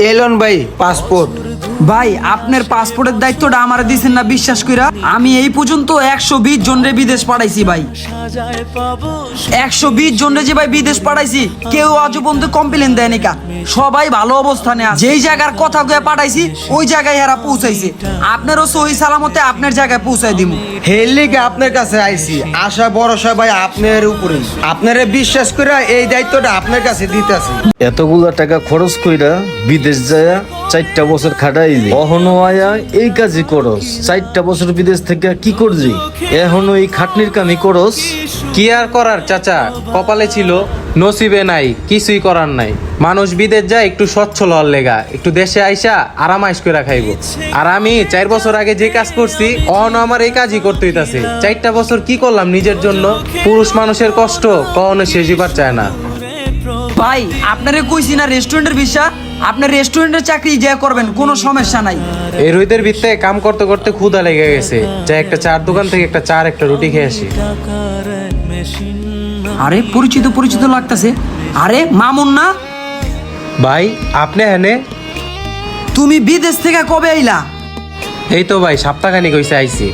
Allan એલોનભાઈ passport. ভাই আপনার পাসপোর্টের দায়িত্বটা আমার দিছেন না বিশ্বাস কইরা। আমি এই পর্যন্ত একশো বিশ জনরে বিদেশ পাঠাইছি ভাই। একশো বিশ জনরে যে ভাই বিদেশ পাঠাইছি কেউ আজ পর্যন্ত কমপ্লেন দেয়নি কা। সবাই ভালো অবস্থানে আছে। যেই জায়গার কথা কয়ে পাঠাইছি ওই জায়গায় এরা পৌঁছাইছে। আপনারও সহি সালামতে আপনার জায়গায় পৌঁছাই দিব হেললিকে আপনার কাছে আইছি। আশা ভরসা ভাই আপনার উপরে। আপনারে বিশ্বাস করে এই দায়িত্বটা আপনার কাছে দিতেছি। এতগুলা টাকা খরচ কইরা বিদেশ যায় চারটা বছর খাটাই যে অহনো আয়া এই কাজই করস। চারটা বছর বিদেশ থেকে কি করছি এখনও এই খাটনির কামি করস। কি আর করার চাচা? কপালে ছিল নসিবে নাই কিছুই করার নাই। মানুষ বিদেশ যায় একটু সচ্ছল হওয়ার লেগা। একটু দেশে আইসা আরামাইশ করে খাইব। আর আমি চার বছর আগে যে কাজ করছি অহন আমার এই কাজই করতে হইতাছে। চারটা বছর কি করলাম নিজের জন্য? পুরুষ মানুষের কষ্ট কখনো শেষ হইবার চায় না। ভাই আপনারে কইছি না রেস্টুরেন্টের ভিসা আপনার রেস্টুরেন্টের চাকরি যে করবেন কোনো সমস্যা নাই। এই রোদের ভিত্তে কাম করতে করতে ক্ষুধা লেগে গেছে। যাই একটা চার দোকান থেকে একটা চার একটা রুটি খেয়ে আসি। আরে পরিচিত পরিচিত লাগতেছে। আরে মামুন না। ভাই আপনি হ্যানে তুমি বিদেশ থেকে কবে আইলা? এই তো ভাই সপ্তাহখানিক হইছে আইছি।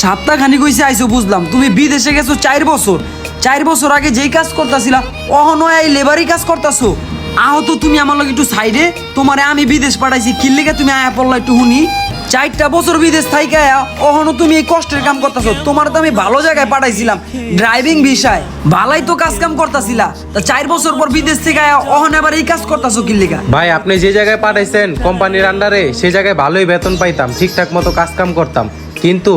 সাতটা খানি কইছে আইসো বুঝলাম। তুমি বিদেশে গেছো চার বছর। চার বছর আগে যেই কাজ করতেছিলা অহনো এই লেবারই কাজ করতেছো। আহত তুমি আমার লগে একটু সাইডে তোমারে আমি বিদেশ পাঠাইছি কিল্লিকে তুমি আয়া পড়লা একটু শুনি। চারটা বছর বিদেশ থাইকা আয়া, অহনো তুমি এই কষ্টের কাম করতেছো তোমার তো আমি ভালো জায়গায় পাঠাইছিলাম ড্রাইভিং বিষয় ভালাই তো কাজ কাম করতেছিলা। তা চার বছর পর বিদেশ থেকে আয়া, অহন এবার এই কাজ করতেছো কিল্লিকা ভাই আপনি যে জায়গায় পাঠাইছেন কোম্পানির আন্ডারে সেই জায়গায় ভালোই বেতন পাইতাম ঠিকঠাক মতো কাজ কাম করতাম। কিন্তু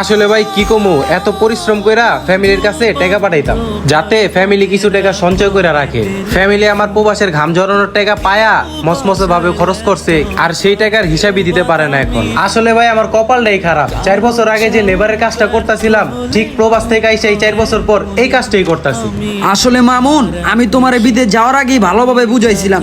আসলে ভাই, কি কমু? এত পরিশ্রম কইরা ফ্যামিলির কাছে টাকা পাঠাইতাম। যাতে ফ্যামিলি কিছু টাকা সঞ্চয় করে রাখে। ফ্যামিলি আমার প্রবাসের ঘাম ঝরানোর টাকা পায়া মসমসে ভাবে খরচ করছে আর সেই টাকার হিসাবই দিতে পারে না এখন। আসলে ভাই, আমার কপালটাই খারাপ। চার বছর আগে যে লেবারের কাজটা করতেছিলাম, ঠিক প্রবাস থেকে আইসা এই চার বছর পর এই কাজটাই করতেছি। আসলে মামুন, আমি তোমার বিদেশ যাওয়ার আগেই ভালোভাবে বুঝাইছিলাম।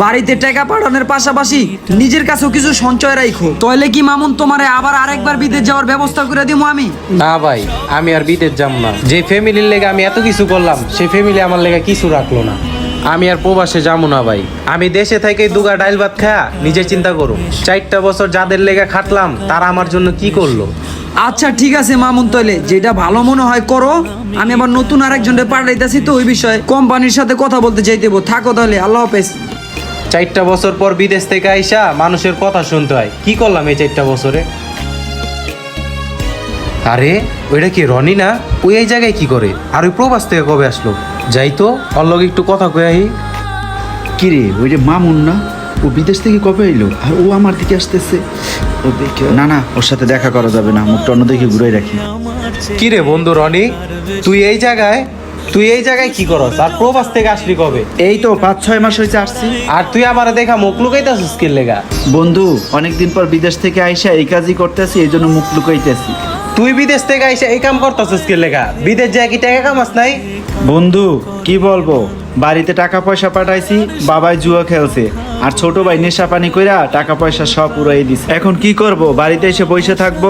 বাড়িতে টাকা পাঠানোর পাশাপাশি নিজের কাছেও কিছু সঞ্চয় রাখো তাহলে কি মামুন তোমারে আবার আরেকবার বিদেশ যাওয়ার ব্যবস্থা করে দিব আমি? না ভাই আমি আর বিদেশ যাব না। যে ফ্যামিলির লেগে আমি এত কিছু করলাম সেই ফ্যামিলি আমার লেগে কিছু রাখল না। আমি আর প্রবাসে যাব না ভাই। আমি দেশে থেকে দুগা ডাইল ভাত খায়া নিজে চিন্তা করুম চারটা বছর যাদের লেগে খাটলাম তারা আমার জন্য কি করল? আচ্ছা ঠিক আছে মামুন তাহলে যেটা ভালো মনে হয় করো। আমি আবার নতুন আরেকজনকে পাঠাইতেছি তো ওই বিষয়ে। কোম্পানির সাথে কথা বলতে চাইতেবো থাকো তাহলে আল্লাহ হাফেজ। চারটা বছর পর বিদেশ থেকে আইসা মানুষের কথা শুনতে হয়। কি করলাম এই চারটা বছরে? আরে ওইটা কি রনি না? ওই এই জায়গায় কি করে? আর ওই প্রবাস থেকে কবে আসলো? যাই তো ওর লগে একটু কথা কয়ে আহি। কি রে ওই যে মামুন না? ও বিদেশ থেকে কবে এলো আর ও আমার দিকে আসতেছে। না না ওর সাথে দেখা করা যাবে না। মুখটা অন্যদিকে ঘুরে রাখি। কি রে বন্ধু রনি? তুই এই জায়গায় তুই এই জায়গায় কি করস? আর প্রবাস থেকে আসলি কবে? এই তো পাঁচ ছয় মাস হয়েছে আসছি। আর তুই আমার দেখা মুখ লুকাইতেছিস কি লেগা? বন্ধু অনেকদিন পর বিদেশ থেকে আইসা এই কাজই করতেছি এই জন্য মুখ লুকাইতেছি। তুই বিদেশ থেকে আইসা এই কাম করতেছিস কি লেগা? বিদেশ যায় কি টাকা কামাস নাই? বন্ধু কি বলব? বাড়িতে টাকা পয়সা পাঠাইছি বাবাই জুয়া খেলছে। আর ছোট ভাই নেশা পানি কইরা টাকা পয়সা সব উড়াই দিছে। এখন কি করব? বাড়িতে এসে বসে থাকব?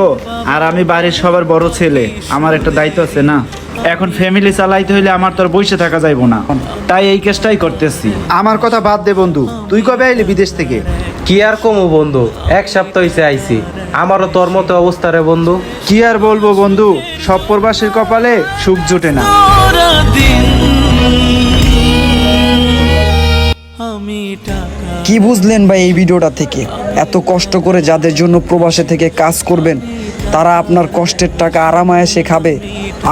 আর আমি বাড়ির সবার বড় ছেলে। আমার একটা দায়িত্ব আছে না? এখন ফ্যামিলি চালাইতে হইলে আমার তো আর বসে থাকা যাইবো না। তাই এই কেসটাই করতেছি। আমার কথা বাদ দে বন্ধু। তুই কবে আইলি বিদেশ থেকে? কি আর কমু বন্ধু? এক সপ্তাহ হইছে আইছি। আমারও তোর মতো অবস্থা রে বন্ধু। কি আর বলব বন্ধু? সব প্রবাসীর কপালে সুখ জোটে না। কি বুঝলেন ভাই এই ভিডিওটা থেকে? এত কষ্ট করে যাদের জন্য প্রবাসে থেকে কাজ করবেন তারা আপনার কষ্টের টাকা আরামায়াসে খাবে,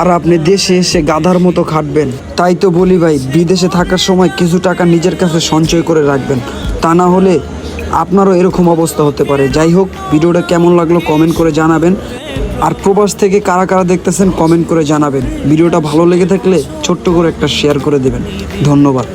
আর আপনি দেশে এসে গাধার মতো খাটবেন। তাই তো বলি ভাই, বিদেশে থাকার সময় কিছু টাকা নিজের কাছে সঞ্চয় করে রাখবেন। তা না হলে আপনারও এরকম অবস্থা হতে পারে। যাই হোক, ভিডিওটা কেমন লাগল কমেন্ট করে জানাবেন। আর প্রবাস থেকে কারা কারা দেখতেছেন কমেন্ট করে জানাবেন। ভিডিওটা ভালো লেগে থাকলে ছোট্ট করে একটা শেয়ার করে দেবেন। ধন্যবাদ।